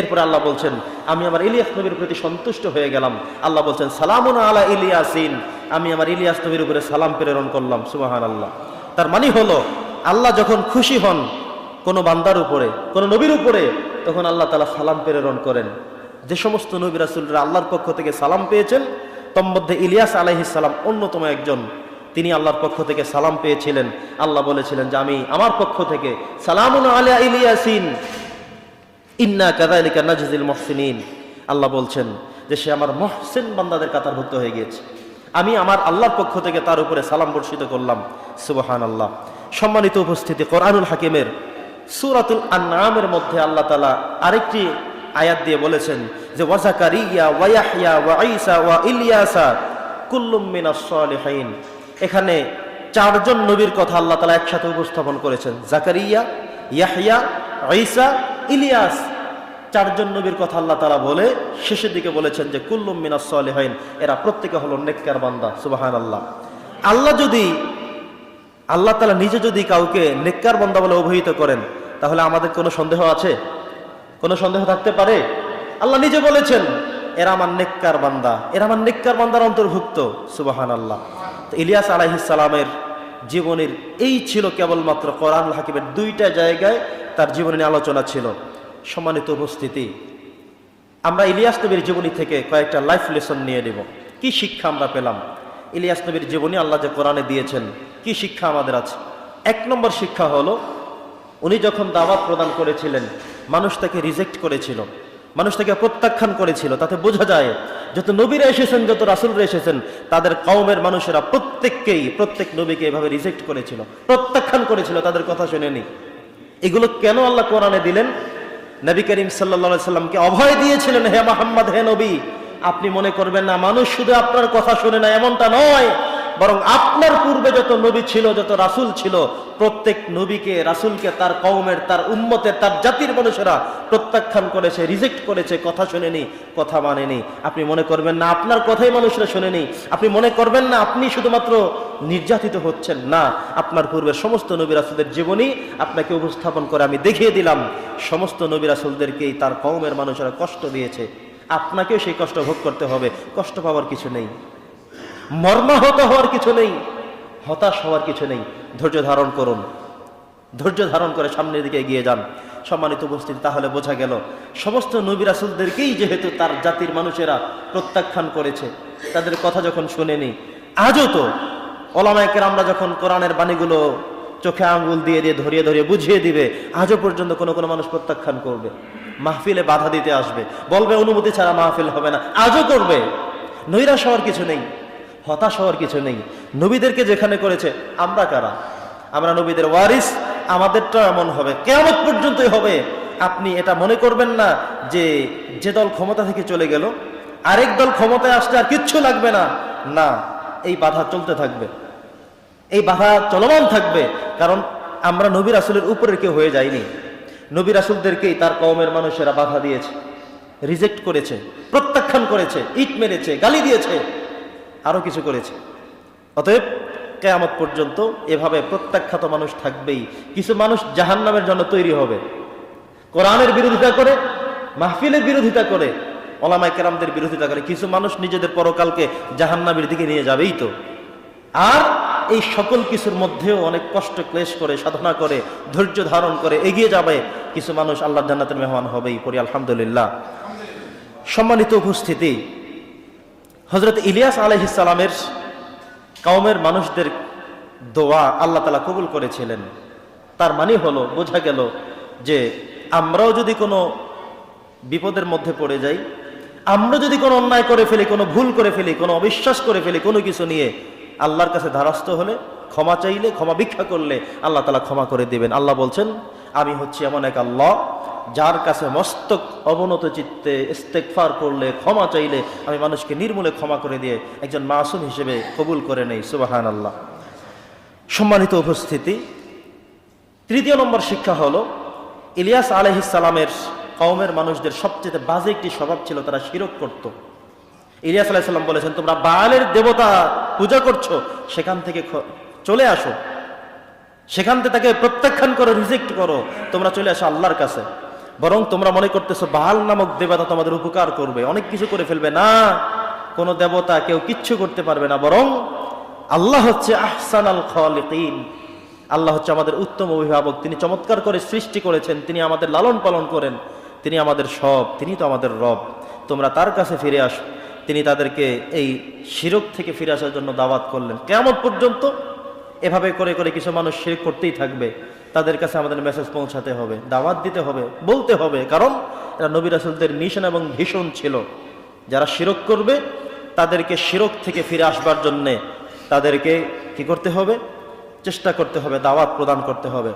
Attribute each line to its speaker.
Speaker 1: এরপরে আল্লাহ বলছেন, আমি আমার ইলিয়াস নবীর প্রতি সন্তুষ্ট হয়ে গেলাম। আল্লাহ বলছেন, সালামুন আলা ইলিয়াসিন। আমি আমার ইলিয়াস নবীর উপরে সালাম প্রেরণ করলাম সুবাহান আল্লাহ তার মানে হলো, আল্লাহ যখন খুশি হন কোনো বান্দার উপরে, কোনো নবীর উপরে, তখন আল্লাহ তালা সালাম প্রেরণ করেন। যে সমস্ত নবী রাসুলরা আল্লাহর পক্ষ থেকে সালাম পেয়েছেন, তন্মধ্যে ইলিয়াস আলাইহিস সালাম অন্যতম একজন, তিনি আল্লাহর পক্ষ থেকে সালাম পেয়েছিলেন। আল্লাহ বলেছিলেন যে, আমি আমার পক্ষ থেকে সালামুন আলা ইলিয়াসিন। ইন্না কাদালিকা নাজিল মহসিনিন। আল্লাহ বলছেন যে সে আমার মহসিন বান্দাদের কাতারভুক্ত হয়ে গিয়েছে। আমি আমার আল্লাহর পক্ষ থেকে তার উপরে সালাম বর্ষিত করলাম। সুবহান আল্লাহ সম্মানিত উপস্থিতি, কোরআনুল হাকিমের সুরাতুল আনামের মধ্যে আল্লাহ তালা আরেকটি আয়াত দিয়ে বলেছেন যে ওয়াজাকারিয়া ওয়াইয়া ওয়া ঈসা ওয়া ইলিয়াসা কুল্লুম এখানে চারজন নবীর কথা আল্লাহ তালা একসাথে উপস্থাপন করেছেন। জাকারিয়া ইয়াহিয়া, ঈসা ইলিয়াস, চারজন নবীর কথা আল্লাহ তালা বলে, শেষের দিকে বলেছেন যে, কুল্লুম মিনাস সালিহিন এরা প্রত্যেকে হলো নেককার বান্দা সুবাহান আল্লাহ আল্লাহ যদি, আল্লাহ তালা নিজে যদি কাউকে নেককার বান্দা বলে অভিহিত করেন, তাহলে আমাদের কোনো সন্দেহ আছে? কোনো সন্দেহ থাকতে পারে? আল্লাহ নিজে বলেছেন, এরা আমার নেককার বান্দা এরা আমার নেককার বান্দার অন্তর্ভুক্ত সুবাহান আল্লাহ ইলিয়াস আলাইহিসালামের জীবনের এই ছিল কেবলমাত্র কোরআন হাকিমের দুইটা জায়গায় তার জীবনে আলোচনা ছিল। সম্মানিত উপস্থিতি, আমরা ইলিয়াস নবীর জীবনী থেকে কয়েকটা লাইফ লেসন নিয়ে নেব। কি শিক্ষা আমরা পেলাম? ইলিয়াস নবীর জীবনী আল্লাহ যে কোরআনে দিয়েছেন, কি শিক্ষা আমাদের আছে? এক নম্বর শিক্ষা হলো, উনি যখন দাওয়াত প্রদান করেছিলেন, মানুষ তাকে রিজেক্ট করেছিল। মানুষ তাকে প্রত্যাখ্যান করেছিল, তাতে বোঝা যায় যত নবীরা এসেছেন, যত রাসুলরা এসেছেন, তাদের কওমের মানুষেরা প্রত্যেককেই, প্রত্যেক নবীকে এভাবে রিজেক্ট করেছিল, প্রত্যাখ্যান করেছিল, তাদের কথা শুনেনি। এগুলো কেন আল্লাহ কোরআনে দিলেন? নবী করিম সাল্লা সাল্লামকে অভয় দিয়েছিলেন, হে মোহাম্মদ, হে নবী, আপনি মনে করবেন না, মানুষ শুধু আপনার কথা শুনে না, এমনটা নয়। বরং আপনার পূর্বে যত নবী ছিল, যত রাসুল ছিল, প্রত্যেক নবীকে, রাসুলকে, তার কওমের, তার উম্মতের, তার জাতির মানুষেরা প্রত্যাখ্যান করেছে রিজেক্ট করেছে, কথা শুনেনি, কথা মানেনি। আপনি মনে করবেন না, আপনার কথাই মানুষরা শুনেনি। আপনি মনে করবেন না, আপনি শুধুমাত্র নির্যাতিত হচ্ছেন। না, আপনার পূর্বের সমস্ত নবী রাসুলদের জীবনী আপনাকে উপস্থাপন করে আমি দেখিয়ে দিলাম। সমস্ত নবী রাসুলদেরকেই তার কওমের মানুষেরা কষ্ট দিয়েছে। আপনাকেও সেই কষ্ট ভোগ করতে হবে। কষ্ট পাওয়ার কিছু নেই। মর্মাহত হওয়ার কিছু নেই, হতাশ হওয়ার কিছু নেই। ধৈর্য ধারণ করুন। ধৈর্য ধারণ করে সামনের দিকে এগিয়ে যান। সম্মানিত উপস্থিতি, তাহলে বোঝা গেল, সমস্ত নবী রাসুলদেরকেই যেহেতু তার জাতির মানুষেরা প্রত্যাখ্যান করেছে, তাদের কথা যখন শুনেনি, আজও তো ওলামায়কের আমরা যখন কোরআনের বাণীগুলো চোখে আঙ্গুল দিয়ে দিয়ে ধরিয়ে ধরিয়ে বুঝিয়ে দিবে, আজও পর্যন্ত কোনো কোনো মানুষ প্রত্যাখ্যান করবে। মাহফিলে বাধা দিতে আসবে। বলবে, অনুমতি ছাড়া মাহফিল হবে না। আজও করবে। নৈরাশ হওয়ার কিছু নেই। হতাশ হওয়ার কিছু নেই। নবীদেরকে যেখানে করেছে, আমরা কারা? আমরা নবীদের ওয়ারিস আমাদেরটা এমন হবে। কেমন পর্যন্তই হবে। আপনি এটা মনে করবেন না যে যে দল ক্ষমতা থেকে চলে গেল, আরেক দল ক্ষমতায় আসতে আর কিচ্ছু লাগবে না। না, এই বাধা চলতে থাকবে। এই বাধা চলমান থাকবে, কারণ আমরা নবীর রাসুলের উপরের কেউ হয়ে যাইনি। নবী রাসুলদেরকেই তার কওমের মানুষেরা বাধা দিয়েছে, রিজেক্ট করেছে, প্রত্যাখ্যান করেছে, ইট মেরেছে, গালি দিয়েছে। আরও কিছু করেছে। অতএব কেয়ামত পর্যন্ত এভাবে প্রত্যাখ্যাত মানুষ থাকবেই। কিছু মানুষ জাহান নামের জন্য তৈরি হবে। কোরআনের বিরোধিতা করে, মাহফিলের বিরোধিতা করে ওলামাই কেরামদের বিরোধিতা করে। কিছু মানুষ নিজেদের পরকালকে জাহান্নামের দিকে নিয়ে যাবেই তো। আর এই সকল কিছুর মধ্যেও অনেক কষ্ট ক্লেশ করে, সাধনা করে, ধৈর্য ধারণ করে এগিয়ে যাবে। কিছু মানুষ আল্লাহ জান্নাতের মেহমান হবেই পড়ি, আলহামদুলিল্লাহ। সম্মানিত উপস্থিতি হজরত ইলিয়াস আলহিসালামের কওমের মানুষদের দোয়া আল্লাহ তালা কবুল করেছিলেন। তার মানে হলো, বোঝা গেল যে আমরাও যদি কোনো বিপদের মধ্যে পড়ে যাই, আমরা যদি কোনো অন্যায় করে ফেলি, কোনো ভুল করে ফেলি, কোনো অবিশ্বাস করে ফেলি, কোনো কিছু নিয়ে আল্লাহর কাছে ধারাস্ত হলে, ক্ষমা চাইলে, ক্ষমা ভিক্ষা করলে আল্লাহ তালা ক্ষমা করে দিবেন। আল্লাহ বলছেন, আমি হচ্ছি এমন এক আল্লাহ যার কাছে মস্তক অবনত চিত্তে ইস্তেকফার করলে, ক্ষমা চাইলে আমি মানুষকে নির্মূলে ক্ষমা করে দিয়ে একজন মাসুম হিসেবে কবুল করে নেই সুবাহান আল্লাহ সম্মানিত উপস্থিতি, তৃতীয় নম্বর শিক্ষা হলো, ইলিয়াস আলহিসালামের কওমের মানুষদের সবচেয়ে বাজে একটি স্বভাব ছিল তারা শিরক করত। ইলিয়াস আলাইসাল্লাম বলেছেন, তোমরা বায়ালের দেবতা, পূজা করছ, সেখান থেকে চলে আসো। সেখান থেকে তাকে প্রত্যাখ্যান করো, রিজেক্ট করো। তোমরা চলে আসো আল্লাহর কাছে। বরং তোমরা মনে করতেছো বাল নামক দেবতা তোমাদের উপকার করবে। অনেক কিছু করে ফেলবে না। কোনো দেবতা কেউ কিচ্ছু করতে পারবে না। বরং আল্লাহ হচ্ছে আহসান আল খালিকিন। আল্লাহ হচ্ছে আমাদের উত্তম অভিভাবক। তিনি চমৎকার করে সৃষ্টি করেছেন। তিনি আমাদের লালন পালন করেন। তিনি আমাদের সব। তিনি তো আমাদের রব। তোমরা তার কাছে ফিরে আসো। তিনি তাদেরকে এই শিরক থেকে ফিরে আসার জন্য দাওয়াত করলেন। কেমন পর্যন্ত এভাবে করে করে কিছু মানুষ শিরক করতেই থাকবে। তাদের কাছে আমাদের মেসেজ পৌঁছাতে হবে, দাওয়াত দিতে হবে, বলতে হবে। কারণ এরা নবী রাসুলদের মিশন এবং ভীষণ ছিল। যারা শিরক করবে, তাদেরকে শিরক থেকে ফিরে আসবার জন্যে তাদেরকে কি করতে হবে? চেষ্টা করতে হবে, দাওয়াত প্রদান করতে হবে।